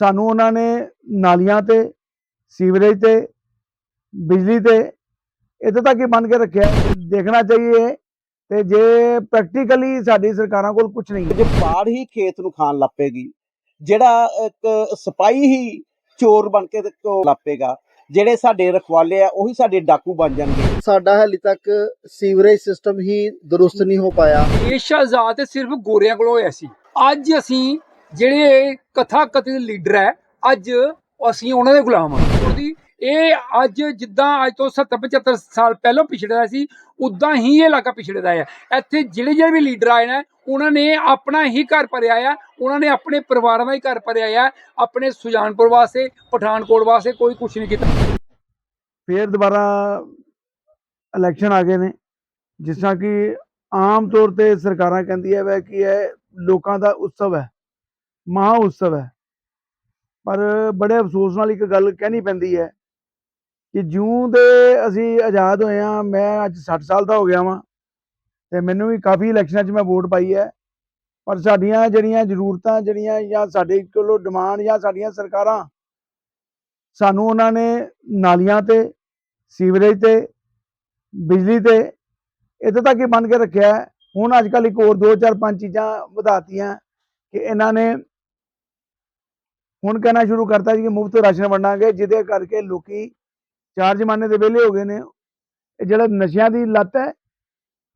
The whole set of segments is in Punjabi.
ਸਾਨੂੰ ਉਹਨਾਂ ਨੇ ਨਾਲੀਆਂ ਤੇ ਸੀਵਰੇਜ ਤੇ ਬਿਜਲੀ ਤੇ ਇੱਥੇ ਤੱਕ ਹੀ ਬੰਨ ਕੇ ਰੱਖਿਆ ਹੈ। ਦੇਖਣਾ ਚਾਹੀਏ ਤੇ ਜੇ ਪ੍ਰੈਕਟੀਕਲੀ ਸਾਡੀ ਸਰਕਾਰਾਂ ਕੋਲ ਕੁਝ ਨਹੀਂ ਹੈ। ਜੇ ਬਾੜ ਹੀ ਖੇਤ ਨੂੰ ਖਾਣ ਲੱਪੇਗੀ ਜਿਹੜਾ ਇੱਕ ਸਿਪਾਹੀ ਹੀ ਚੋਰ ਬਣ ਕੇ ਤੇ ਲੱਪੇਗਾ ਜਿਹੜੇ ਸਾਡੇ ਰਖਵਾਲੇ ਆ ਉਹੀ ਸਾਡੇ ਡਾਕੂ ਬਣ ਜਾਣਗੇ। ਸਾਡਾ ਹਾਲੇ ਤੱਕ ਸੀਵਰੇਜ ਸਿਸਟਮ ਹੀ ਦਰੁਸਤ ਨਹੀਂ ਹੋ ਪਾਇਆ। ਇਹ ਸ਼ਹਿਜ਼ਾਦ ਤੇ ਸਿਰਫ ਗੋਰਿਆਂ ਕੋਲ ਹੋਇਆ ਸੀ। ਅੱਜ ਅਸੀਂ ਜਿਹੜੇ ਕਥਾ ਕਥਿਤ ਲੀਡਰ ਹੈ, ਅੱਜ ਅਸੀਂ ਉਹਨਾਂ ਦੇ ਗੁਲਾਮ ਹਾਂ। ਉਹਦੀ ਇਹ ਅੱਜ ਜਿੱਦਾਂ ਅੱਜ ਤੋਂ 70 75 ਸਾਲ ਪਹਿਲਾਂ ਪਿਛੜਿਆ ਸੀ, ਉਦਾਂ ਹੀ ਇਹ ਇਲਾਕਾ ਪਿਛੜਦਾ ਹੈ। ਇੱਥੇ ਜਿਹੜੇ ਜਿਹੜੇ ਵੀ ਲੀਡਰ ਆਏ ਨੇ, ਉਹਨਾਂ ਨੇ ਆਪਣਾ ਹੀ ਘਰ ਭਰਿਆ ਆ, ਉਹਨਾਂ ਨੇ ਆਪਣੇ ਪਰਿਵਾਰਾਂ ਦਾ ਹੀ ਘਰ ਭਰਿਆ ਆ, ਆਪਣੇ ਸੁਜਾਨਪੁਰ ਵਾਸਤੇ, ਪਠਾਨਕੋਟ ਵਾਸਤੇ ਕੋਈ ਕੁਝ ਨਹੀਂ ਕੀਤਾ। ਫੇਰ ਦੁਬਾਰਾ ਇਲੈਕਸ਼ਨ ਆ ਗਏ ਨੇ, ਜਿਸ ਤਰ੍ਹਾਂ ਕਿ ਆਮ ਤੌਰ ਤੇ ਸਰਕਾਰਾਂ ਕਹਿੰਦੀ ਹੈ ਕਿ ਇਹ ਲੋਕਾਂ ਦਾ ਉਤਸਵ ਹੈ। ਮਹਾ ਉਤਸਵ ਹੈ ਪਰ ਬੜੇ ਅਫਸੋਸ ਨਾਲ ਇੱਕ ਗੱਲ ਕਹਿਣੀ ਪੈਂਦੀ ਹੈ ਕਿ ਜਿਉਂ ਦੇ ਅਸੀਂ ਆਜ਼ਾਦ ਹੋਏ ਆ ਮੈਂ ਅੱਜ 60 ਸਾਲ ਦਾ ਹੋ ਗਿਆ ਵਾਂ ਤੇ ਮੈਨੂੰ ਵੀ ਕਾਫੀ ਇਲੈਕਸ਼ਨਾਂ 'ਚ ਮੈਂ ਵੋਟ ਪਾਈ ਹੈ ਪਰ ਸਾਡੀਆਂ ਜਿਹੜੀਆਂ ਜ਼ਰੂਰਤਾਂ, ਜਿਹੜੀਆਂ ਜਾਂ ਸਾਡੇ ਕੋਲੋਂ ਡਿਮਾਂਡ ਜਾਂ ਸਾਡੀਆਂ ਸਰਕਾਰਾਂ, ਸਾਨੂੰ ਉਹਨਾਂ ਨੇ ਨਾਲੀਆਂ ਤੇ, ਸੀਵਰੇਜ ਤੇ, ਬਿਜਲੀ ਤੇ ਇੱਥੇ ਤੱਕ ਹੀ ਬੰਨ ਕੇ ਰੱਖਿਆ ਹੈ। ਹੁਣ ਅੱਜ ਕੱਲ੍ਹ ਇੱਕ ਹੋਰ ਦੋ ਚਾਰ ਪੰਜ ਚੀਜ਼ਾਂ ਵਧਾਤੀਆਂ ਕਿ ਇਹਨਾਂ ਨੇ ਹੁਣ ਕਹਿਣਾ ਸ਼ੁਰੂ ਕਰਤਾ ਜੀ ਕਿ ਮੁਫਤ ਰਾਸ਼ਨ ਵੰਡਾਂਗੇ, ਜਿਹਦੇ ਕਰਕੇ ਲੋਕੀ ਚਾਰ ਜ਼ਮਾਨੇ ਦੇ ਵਿਹਲੇ ਹੋ ਗਏ ਨੇ। ਇਹ ਜਿਹੜਾ ਨਸ਼ਿਆਂ ਦੀ ਲੱਤ ਹੈ,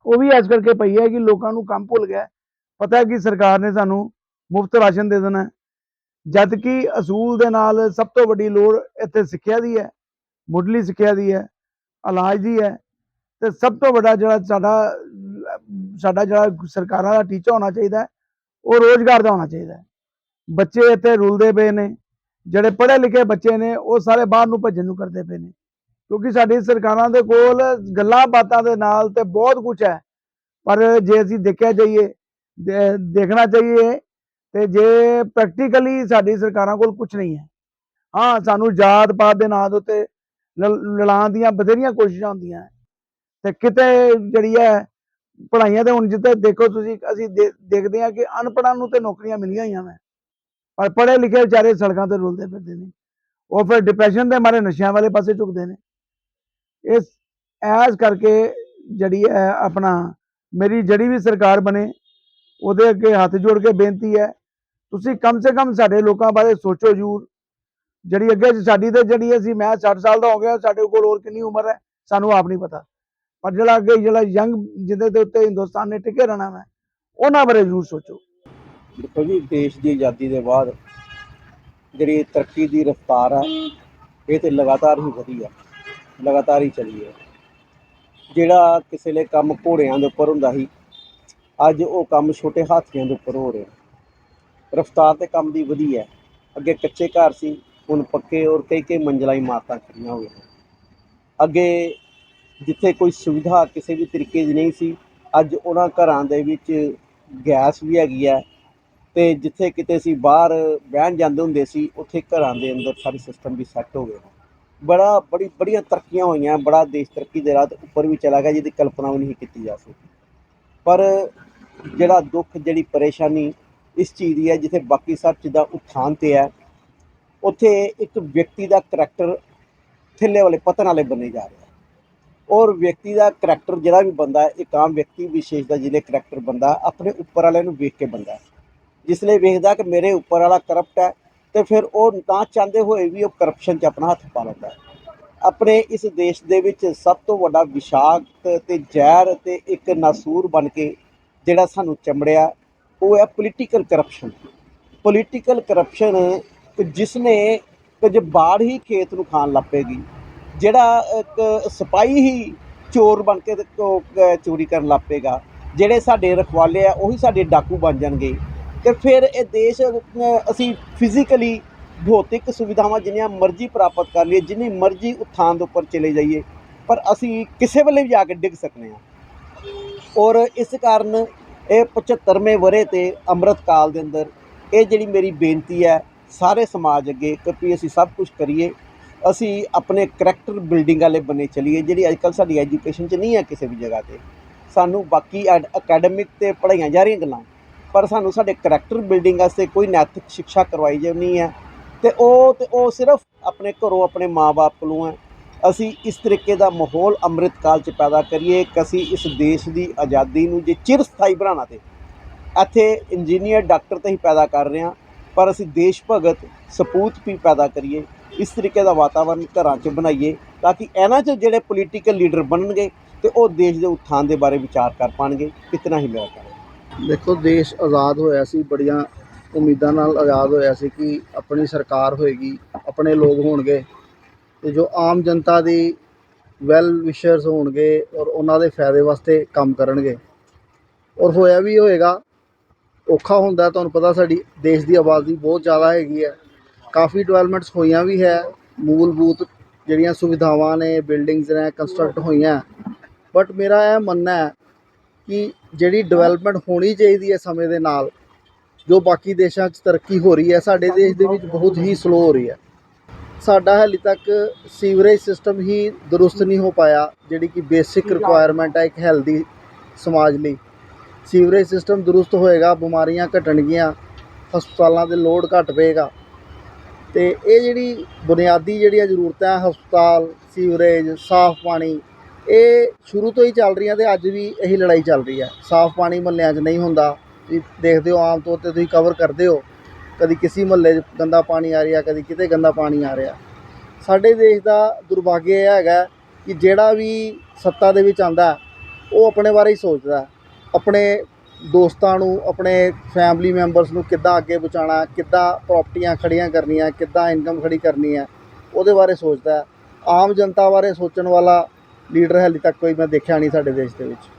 ਉਹ ਵੀ ਇਸ ਕਰਕੇ ਪਈ ਹੈ ਕਿ ਲੋਕਾਂ ਨੂੰ ਕੰਮ ਭੁੱਲ ਗਿਆ। ਪਤਾ ਹੈ ਕਿ ਸਰਕਾਰ ਨੇ ਸਾਨੂੰ ਮੁਫਤ ਰਾਸ਼ਨ ਦੇ ਦੇਣਾ ਹੈ। ਜਦ ਕਿ ਅਸੂਲ ਦੇ ਨਾਲ ਸਭ ਤੋਂ ਵੱਡੀ ਲੋੜ ਇੱਥੇ ਸਿੱਖਿਆ ਦੀ ਹੈ, ਮੁੱਢਲੀ ਸਿੱਖਿਆ ਦੀ ਹੈ, ਇਲਾਜ ਦੀ ਹੈ। ਤੇ ਸਭ ਤੋਂ ਵੱਡਾ ਜਿਹੜਾ ਸਾਡਾ ਸਾਡਾ ਜਿਹੜਾ ਸਰਕਾਰਾਂ ਦਾ ਟੀਚਾ ਹੋਣਾ ਚਾਹੀਦਾ ਉਹ ਰੋਜ਼ਗਾਰ ਦਾ ਹੋਣਾ ਚਾਹੀਦਾ ਹੈ। ਬੱਚੇ ਇੱਥੇ ਰੁਲਦੇ ਪਏ ਨੇ, ਜਿਹੜੇ ਪੜ੍ਹੇ ਲਿਖੇ ਬੱਚੇ ਨੇ, ਉਹ ਸਾਰੇ ਬਾਹਰ ਨੂੰ ਭੱਜਣ ਨੂੰ ਕਰਦੇ ਪਏ ਨੇ। ਕਿਉਂਕਿ ਸਾਡੀ ਸਰਕਾਰਾਂ ਦੇ ਕੋਲ ਗੱਲਾਂ ਬਾਤਾਂ ਦੇ ਨਾਲ ਤੇ ਬਹੁਤ ਕੁਝ ਹੈ। ਪਰ ਜੇ ਅਸੀਂ ਦੇਖਿਆ ਜਾਈਏ ਦੇਖਣਾ ਚਾਹੀਏ ਤੇ ਜੇ ਪ੍ਰੈਕਟੀਕਲੀ ਸਾਡੀ ਸਰਕਾਰਾਂ ਕੋਲ ਕੁਝ ਨਹੀਂ ਹੈ। ਹਾਂ, ਸਾਨੂੰ ਜਾਤ ਪਾਤ ਦੇ ਨਾਂ ਦੇ ਉੱਤੇ ਲ- ਲੜਾਉਣ ਦੀਆਂ ਬਥੇਰੀਆਂ ਕੋਸ਼ਿਸ਼ਾਂ ਹੁੰਦੀਆਂ ਹੈ। ਤੇ ਕਿਤੇ ਜਿਹੜੀ ਹੈ, ਪੜ੍ਹਾਈਆਂ ਤੇ ਹੁਣ ਜਿੱਥੇ ਦੇਖੋ ਤੁਸੀਂ, ਅਸੀਂ ਦੇ- ਦੇਖਦੇ ਹਾਂ ਕਿ ਅਨਪੜ੍ਹਾਂ ਨੂੰ ਤੇ ਨੌਕਰੀਆਂ ਮਿਲੀਆਂ ਹੋਈਆਂ ਨੇ ਪਰ ਪੜ੍ਹੇ ਲਿਖੇ ਵਿਚਾਰੇ ਸੜਕਾਂ ਤੇ ਰੁਲਦੇ ਫਿਰਦੇ ਨੇ। ਉਹ ਫਿਰ ਡਿਪਰੈਸ਼ਨ ਦੇ ਮਾਰੇ ਨਸ਼ਿਆਂ ਵਾਲੇ ਪਾਸੇ ਝੁਕਦੇ ਨੇ। ਇਸ, ਐਸ ਕਰਕੇ ਜਿਹੜੀ ਹੈ ਆਪਣਾ, ਮੇਰੀ ਜਿਹੜੀ ਵੀ ਸਰਕਾਰ ਬਣੇ, ਉਹਦੇ ਅੱਗੇ ਹੱਥ ਜੋੜ ਕੇ ਬੇਨਤੀ ਹੈ, ਤੁਸੀਂ ਕਮ ਸੇ ਕਮ ਸਾਡੇ ਲੋਕਾਂ ਬਾਰੇ ਸੋਚੋ ਜ਼ਰੂਰ। ਜਿਹੜੀ ਅੱਗੇ ਸਾਡੀ ਤੇ ਜਿਹੜੀ ਅਸੀਂ ਮੈਂ 60 ਸਾਲ ਦਾ ਹੋ ਗਿਆ, ਸਾਡੇ ਕੋਲ ਹੋਰ ਕਿੰਨੀ ਉਮਰ ਹੈ, ਸਾਨੂੰ ਆਪ ਨਹੀਂ ਪਤਾ। ਪਰ ਜਿਹੜਾ ਅੱਗੇ ਜਿਹੜਾ ਯੰਗ, ਜਿਹਦੇ ਦੇ ਉੱਤੇ ਹਿੰਦੁਸਤਾਨ ਨੇ ਟਿਕੇ ਰਹਿਣਾ ਹੈ ਉਹਨਾਂ ਬਾਰੇ ਜ਼ਰੂਰ ਸੋਚੋ। ਦੇਖੋ ਜੀ, ਦੇਸ਼ ਦੀ ਆਜ਼ਾਦੀ ਦੇ ਬਾਅਦ ਜਿਹੜੀ ਤਰੱਕੀ ਦੀ ਰਫ਼ਤਾਰ ਹੈ ਇਹ ਤੇ ਲਗਾਤਾਰ ਹੀ ਵਧੀ ਹੈ ਲਗਾਤਾਰ ਹੀ ਚੱਲੀ ਹੈ ਜਿਹੜਾ ਕਿਸੇ ਲਈ ਕੰਮ ਘੋੜਿਆਂ ਦੇ ਉੱਪਰ ਹੁੰਦਾ ਸੀ, ਅੱਜ ਉਹ ਕੰਮ ਛੋਟੇ ਹਾਥੀਆਂ ਦੇ ਉੱਪਰ ਹੋ ਰਿਹਾ। ਰਫ਼ਤਾਰ ਤੇ ਕੰਮ ਦੀ ਵਧੀ ਹੈ ਅੱਗੇ ਕੱਚੇ ਘਰ ਸੀ, ਹੁਣ ਪੱਕੇ ਔਰ ਕਈ ਕਈ ਮੰਜ਼ਲਾ ਇਮਾਰਤਾਂ ਖੜੀਆਂ ਹੋ ਗਈਆਂ ਅੱਗੇ ਜਿੱਥੇ ਕੋਈ ਸੁਵਿਧਾ ਕਿਸੇ ਵੀ ਤਰੀਕੇ ਦੀ ਨਹੀਂ ਸੀ, ਅੱਜ ਉਹਨਾਂ ਘਰਾਂ ਦੇ ਵਿੱਚ ਗੈਸ ਵੀ ਹੈਗੀ ਹੈ ਤੇ ਜਿੱਥੇ ਕਿਤੇ ਅਸੀਂ ਬਾਹਰ ਬਹਿਣ ਜਾਂਦੇ ਹੁੰਦੇ ਸੀ, ਉੱਥੇ ਘਰਾਂ ਦੇ ਅੰਦਰ ਸਾਰੇ ਸਿਸਟਮ ਵੀ ਸੈੱਟ ਹੋ ਗਿਆ ਬੜਾ, ਬੜੀ, ਬੜੀਆਂ ਤਰੱਕੀਆਂ ਹੋਈਆਂ, ਬੜਾ ਦੇਸ਼ ਤਰੱਕੀ ਦੇ ਰਾਹ ਤੇ ਉੱਪਰ ਵੀ ਚਲਾ ਗਿਆ, ਜਿਹਦੀ ਕਲਪਨਾ ਵੀ ਨਹੀਂ ਕੀਤੀ ਜਾ ਸਕਦੀ। ਪਰ ਜਿਹੜਾ ਦੁੱਖ, ਜਿਹੜੀ ਪਰੇਸ਼ਾਨੀ ਇਸ ਚੀਜ਼ ਦੀ ਹੈ, ਜਿੱਥੇ ਬਾਕੀ ਸਭ ਚੀਜ਼ਾਂ ਉਥਾਨ ਤੇ ਹੈ, ਉੱਥੇ ਇੱਕ ਵਿਅਕਤੀ ਦਾ ਕਰੈਕਟਰ ਥੱਲੇ ਵਾਲੇ, ਪਤਨ ਵਾਲੇ ਬਣੇ ਜਾ ਰਿਹਾ ਔਰ ਵਿਅਕਤੀ ਦਾ ਕਰੈਕਟਰ ਜਿਹੜਾ ਵੀ ਬੰਦਾ ਇੱਕ ਆਮ ਵਿਅਕਤੀ ਵਿਸ਼ੇਸ਼ ਦਾ ਜਿਹਦੇ ਕਰੈਕਟਰ ਬੰਦਾ ਆਪਣੇ ਉੱਪਰ ਵਾਲਿਆਂ ਨੂੰ ਵੇਖ ਕੇ ਬੰਦਾ ਜਿਸ ਲਈ ਵੇਖਦਾ ਕਿ ਮੇਰੇ ਉੱਪਰ ਵਾਲਾ ਕਰਪਟ ਹੈ, ਤੇ ਫਿਰ ਉਹ ਨਾ ਚਾਹੁੰਦੇ ਹੋਏ ਵੀ ਉਹ ਕਰਪਸ਼ਨ 'ਚ ਆਪਣਾ ਹੱਥ ਪਾ ਲੈਂਦਾ ਆਪਣੇ ਇਸ ਦੇਸ਼ ਦੇ ਵਿੱਚ ਸਭ ਤੋਂ ਵੱਡਾ ਵਿਸ਼ਾਕਤ ਤੇ ਜ਼ਹਿਰ ਤੇ ਇੱਕ ਨਾਸੂਰ ਬਣ ਕੇ ਜਿਹੜਾ ਸਾਨੂੰ ਚਮੜਿਆ, ਉਹ ਹੈ ਪੋਲੀਟੀਕਲ ਕਰਪਸ਼ਨ ਪੋਲੀਟੀਕਲ ਕਰਪਸ਼ਨ ਜਿਸ ਨੇ ਕਿ ਬਾੜ ਹੀ ਖੇਤ ਨੂੰ ਖਾਣ ਲੱਪੇਗੀ ਜਿਹੜਾ ਇੱਕ ਸਿਪਾਹੀ ਹੀ ਚੋਰ ਬਣ ਕੇ ਚੋਰੀ ਕਰਨ ਲੱਪੇਗਾ ਜਿਹੜੇ ਸਾਡੇ ਰਖਵਾਲੇ ਆ, ਉਹੀ ਸਾਡੇ ਡਾਕੂ ਬਣ ਜਾਣਗੇ। ਤੇ ਫਿਰ ਇਹ ਦੇਸ਼ ਅਸੀਂ ਫਿਜ਼ੀਕਲੀ ਭੌਤਿਕ ਸੁਵਿਧਾਵਾਂ ਜਿੰਨੀਆਂ ਮਰਜ਼ੀ ਪ੍ਰਾਪਤ ਕਰ ਲਈਏ, ਜਿੰਨੀ ਮਰਜ਼ੀ ਉਥਾਨ ਦੇ ਉੱਪਰ ਚਲੇ ਜਾਈਏ, ਪਰ ਅਸੀਂ ਕਿਸੇ ਵੇਲੇ ਵੀ ਜਾ ਕੇ ਡਿੱਗ ਸਕਨੇ ਹਾਂ। ਔਰ ਇਸ ਕਾਰਨ ਇਹ 75ਵੇਂ ਵਰੇ ਤੇ ਅੰਮ੍ਰਿਤ ਕਾਲ ਦੇ ਅੰਦਰ ਇਹ ਜਿਹੜੀ ਮੇਰੀ ਬੇਨਤੀ ਹੈ, ਸਾਰੇ ਸਮਾਜ ਅੱਗੇ ਕਿ ਅਸੀਂ ਸਭ ਕੁਝ ਕਰੀਏ, ਅਸੀਂ ਆਪਣੇ ਕਰੈਕਟਰ ਬਿਲਡਿੰਗ ਵਾਲੇ ਬਣੇ ਚਲੀਏ, ਜਿਹੜੀ ਅੱਜ ਕੱਲ੍ਹ ਸਾਡੀ ਐਜੂਕੇਸ਼ਨ 'ਚ ਨਹੀਂ ਹੈ ਕਿਸੇ ਵੀ ਜਗ੍ਹਾ ਤੇ। ਸਾਨੂੰ ਬਾਕੀ ਅਕੈਡਮਿਕ ਤੇ ਪੜ੍ਹਾਈਆਂ ਜਾ ਰਹੀਆਂ ਗੱਲਾਂ ਪਰ ਸਾਨੂੰ ਸਾਡੇ ਕਰੈਕਟਰ ਬਿਲਡਿੰਗ ਵਾਸਤੇ ਕੋਈ ਨੈਤਿਕ ਸਿੱਖਿਆ ਕਰਵਾਈ ਜਾਂਦੀ ਹੈ। ਤੇ ਉਹ ਤੇ ਉਹ ਸਿਰਫ ਆਪਣੇ ਘਰੋਂ ਆਪਣੇ ਮਾਪੇ ਕੋਲੋਂ ਹੈ। ਅਸੀਂ ਇਸ ਤਰੀਕੇ ਦਾ ਮਾਹੌਲ ਅੰਮ੍ਰਿਤ ਕਾਲ ਚ ਪੈਦਾ ਕਰੀਏ ਕਿ ਅਸੀਂ ਇਸ ਦੇਸ਼ ਦੀ ਆਜ਼ਾਦੀ ਨੂੰ ਜੇ ਚਿਰ ਸਥਾਈ ਬਣਾਉਣਾ ਤੇ ਇੱਥੇ ਇੰਜੀਨੀਅਰ ਡਾਕਟਰ ਤਾਂ ਹੀ ਪੈਦਾ ਕਰ ਰਹੇ ਹਾਂ, ਪਰ ਅਸੀਂ ਦੇਸ਼ ਭਗਤ, ਸਪੂਤ ਵੀ ਪੈਦਾ ਕਰੀਏ। ਇਸ ਤਰੀਕੇ ਦਾ ਵਾਤਾਵਰਨ ਘਰਾਂ 'ਚ ਬਣਾਈਏ ਤਾਂ ਕਿ ਇਹਨਾਂ 'ਚ ਜਿਹੜੇ ਪੋਲੀਟੀਕਲ ਲੀਡਰ ਬਣਨਗੇ ਤੇ ਉਹ ਦੇਸ਼ ਦੇ ਉત્ਥਾਨ ਦੇ ਬਾਰੇ ਵਿਚਾਰ ਕਰ ਪਾਣਗੇ। ਕਿਤਨਾ ਹੀ ਮੇਰਾ ਦੇਖੋ, ਦੇਸ਼ ਆਜ਼ਾਦ ਹੋਇਆ ਸੀ, ਬੜੀਆਂ ਉਮੀਦਾਂ ਨਾਲ ਆਜ਼ਾਦ ਹੋਇਆ ਸੀ ਕਿ ਆਪਣੀ ਸਰਕਾਰ ਹੋਏਗੀ, ਆਪਣੇ ਲੋਕ ਹੋਣਗੇ ਤੇ ਜੋ ਆਮ ਜਨਤਾ ਦੀ ਵੈਲ ਵਿਸ਼ਰਸ ਹੋਣਗੇ ਔਰ ਉਹਨਾਂ ਦੇ ਫਾਇਦੇ ਵਾਸਤੇ ਕੰਮ ਕਰਨਗੇ। ਔਰ ਹੋਇਆ ਵੀ ਹੋਏਗਾ, ਔਖਾ ਹੁੰਦਾ, ਤੁਹਾਨੂੰ ਪਤਾ ਸਾਡੀ ਦੇਸ਼ ਦੀ ਆਬਾਦੀ ਬਹੁਤ ਜ਼ਿਆਦਾ ਹੈਗੀ ਹੈ। ਕਾਫੀ ਡਿਵੈਲਪਮੈਂਟਸ ਹੋਈਆਂ ਵੀ ਹੈ ਮੂਲਭੂਤ ਜਿਹੜੀਆਂ ਸੁਵਿਧਾਵਾਂ ਨੇ ਬਿਲਡਿੰਗਸ ਨੇ ਕੰਸਟਰਕਟ ਹੋਈਆਂ। ਬਟ ਮੇਰਾ ਇਹ ਮੰਨਣਾ ਹੈ ਕਿ ਜਿਹੜੀ ਡਿਵੈਲਪਮੈਂਟ ਹੋਣੀ ਚਾਹੀਦੀ ਹੈ ਸਮੇਂ ਦੇ ਨਾਲ, ਜੋ ਬਾਕੀ ਦੇਸ਼ਾਂ 'ਚ ਤਰੱਕੀ ਹੋ ਰਹੀ ਹੈ, ਸਾਡੇ ਦੇਸ਼ ਦੇ ਵਿੱਚ ਬਹੁਤ ਹੀ ਸਲੋ ਹੋ ਰਹੀ ਹੈ। ਸਾਡਾ ਹਾਲੇ ਤੱਕ ਸੀਵਰੇਜ ਸਿਸਟਮ ਹੀ ਦਰੁਸਤ ਨਹੀਂ ਹੋ ਪਾਇਆ, ਜਿਹੜੀ ਕਿ ਬੇਸਿਕ ਰਿਕੁਆਇਰਮੈਂਟ ਹੈ ਇੱਕ ਹੈਲਦੀ ਸਮਾਜ ਲਈ। ਸੀਵਰੇਜ ਸਿਸਟਮ ਦਰੁਸਤ ਹੋਏਗਾ, ਬਿਮਾਰੀਆਂ ਘਟਣਗੀਆਂ, ਹਸਪਤਾਲਾਂ ਦੇ ਲੋਡ ਘਟ ਪਏਗਾ। ਤੇ ਇਹ ਜਿਹੜੀ ਬੁਨਿਆਦੀ ਜਿਹੜੀਆਂ ਜ਼ਰੂਰਤਾਂ, ਹਸਪਤਾਲ ਸੀਵਰੇਜ ਸਾਫ਼ ਪਾਣੀ ਇਹ ਸ਼ੁਰੂ ਤੋਂ ਹੀ ਚੱਲ ਰਹੀਆਂ ਤੇ ਅੱਜ ਵੀ ਇਹੀ ਲੜਾਈ ਚੱਲ ਰਹੀ ਹੈ। ਸਾਫ਼ ਪਾਣੀ ਮਹੱਲਿਆਂ 'ਚ ਨਹੀਂ ਹੁੰਦਾ। ਤੁਸੀਂ ਦੇਖਦੇ ਹੋ ਆਮ ਤੌਰ ਤੇ ਤੁਸੀਂ ਕਵਰ ਕਰਦੇ ਹੋ। ਕਦੀ ਕਿਸੇ ਮਹੱਲੇ 'ਚ ਗੰਦਾ ਪਾਣੀ ਆ ਰਿਹਾ, ਕਦੀ ਕਿਤੇ ਗੰਦਾ ਪਾਣੀ ਆ ਰਿਹਾ। ਸਾਡੇ ਦੇਸ਼ ਦਾ ਦੁਰਭਾਗਿਆ ਇਹ ਹੈਗਾ ਕਿ ਜਿਹੜਾ ਵੀ ਸੱਤਾ ਦੇ ਵਿੱਚ ਆਂਦਾ ਉਹ ਆਪਣੇ ਬਾਰੇ ਹੀ ਸੋਚਦਾ। ਆਪਣੇ ਦੋਸਤਾਂ ਨੂੰ, ਆਪਣੇ ਫੈਮਿਲੀ ਮੈਂਬਰਸ ਨੂੰ ਕਿੱਦਾਂ ਅੱਗੇ ਪਹੁੰਚਾਉਣਾ, ਕਿੱਦਾਂ ਪ੍ਰਾਪਰਟੀਆਂ ਖੜੀਆਂ ਕਰਨੀਆਂ, ਕਿੱਦਾਂ ਇਨਕਮ ਖੜੀ ਕਰਨੀ ਹੈ, ਉਹਦੇ ਬਾਰੇ ਸੋਚਦਾ। ਆਮ ਜਨਤਾ ਬਾਰੇ ਸੋਚਣ ਵਾਲਾ ਲੀਡਰ ਹਾਲੇ ਤੱਕ ਕੋਈ ਮੈਂ ਦੇਖਿਆ ਨਹੀਂ ਸਾਡੇ ਦੇਸ਼ ਦੇ ਵਿੱਚ।